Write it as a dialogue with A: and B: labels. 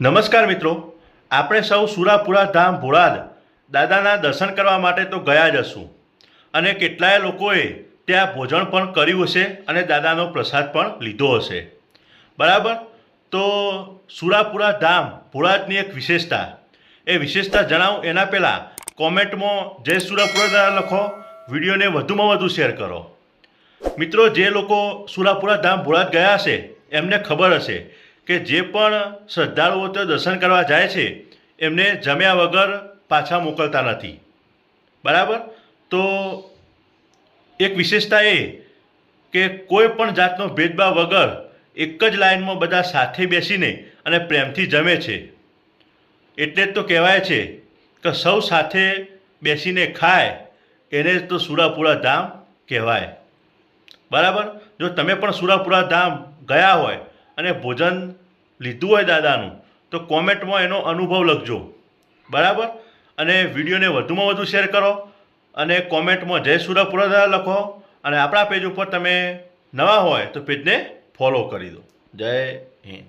A: નમસ્કાર મિત્રો. આપણે સૌ સુરાપુરા ધામ ભોળાદ દાદાના દર્શન કરવા માટે તો ગયા જ હશું. અને કેટલાય લોકોએ ત્યાં ભોજન પણ કર્યું હશે અને દાદાનો પ્રસાદ પણ લીધો હશે. બરાબર? તો સુરાપુરા ધામ ભોળાદની એક વિશેષતા. એ વિશેષતા જણાવું એના પહેલાં કોમેન્ટમાં જય સુરાપુરા લખો, વિડીયોને વધુમાં વધુ શેર કરો. મિત્રો, જે લોકો સુરાપુરા ધામ ભોળાદ ગયા હશે, એમને ખબર હશે કે જે પણ શ્રદ્ધાળુઓ તો દર્શન કરવા જાય છે, એમને જમ્યા વગર પાછા મોકલતા નથી. બરાબર? તો એક વિશેષતા એ કે કોઈ પણ જાતનો ભેદભાવ વગર એક જ લાઇનમાં બધા સાથે બેસીને અને પ્રેમથી જમે છે. એટલે જ તો કહેવાય છે કે સૌ સાથે બેસીને ખાય, એને જ તો સુરાપુરા ધામ કહેવાય. બરાબર? જો તમે પણ સુરાપુરા ધામ ગયા હોય અને ભોજન લીધું હોય દાદાનું, તો કોમેન્ટમાં એનો અનુભવ લખજો. બરાબર? અને વિડીયોને વધુમાં વધુ શેર કરો અને કોમેન્ટમાં જય સુરાપુરા લખો અને આપણા પેજ ઉપર તમે નવા હોય તો પેજને ફોલો કરી દો. જય હિન્દ.